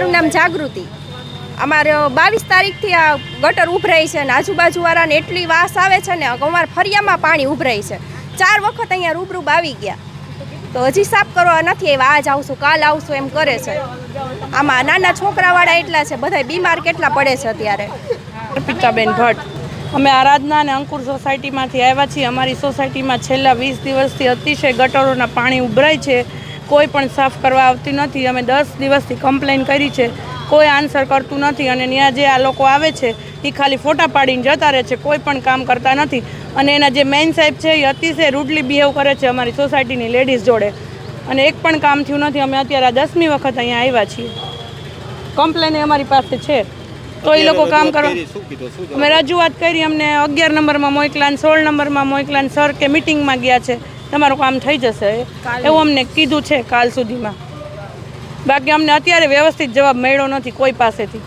મારું નામ જાગૃતિ. અમારે બાવીસ તારીખથી આ ગટર ઉભરાય છે અને આજુબાજુવાળાને એટલી વાસ આવે છે ને અમારે ફરિયામાં પાણી ઉભરાય છે. ચાર વખત અહીંયા રૂબરૂ આવી ગયા. તો હજી સાફ કરવા નથી આવ્યા. આજ આવશું, કાલ આવશું એમ કરે છે. આમાં નાના છોકરાવાળા એટલા છે બધા બીમાર કેટલા પડે છે અત્યારે. અર્પિતાબેન ભટ્ટ. અમે આરાધના અને અંકુર સોસાયટીમાંથી આવ્યા છીએ. અમારી સોસાયટીમાં છેલ્લા વીસ દિવસથી અતિશય ગટરોના પાણી ઉભરાય છે. કોઈ પણ સાફ કરવા આવતી નથી. અમે દસ દિવસથી કમ્પ્લેન કરી છે. કોઈ આન્સર કરતું નથી અને ત્યાં જે આ લોકો આવે છે એ ખાલી ફોટા પાડીને જતા રહે છે. કોઈ પણ કામ કરતા નથી. અને એના જે મેઇન સાહેબ છે એ અતિશય રૂડલી બિહેવ કરે છે અમારી સોસાયટીની લેડીઝ જોડે. અને એક પણ કામ થયું નથી. અમે અત્યારે આ દસમી વખત અહીંયા આવ્યા છીએ. કમ્પ્લેન એ અમારી પાસે છે. તો એ લોકો કામ કરવા અમે રજૂઆત કરી અમને અગિયાર નંબરમાં મોકલાન સોળ નંબરમાં મોકલાન સર કે મિટિંગમાં ગયા છે. તમારું કામ થઈ જશે. એવું અમને કીધું છે કાલ સુધીમાં. બાકી અમને અત્યારે વ્યવસ્થિત જવાબ મળ્યો નથી કોઈ પાસેથી.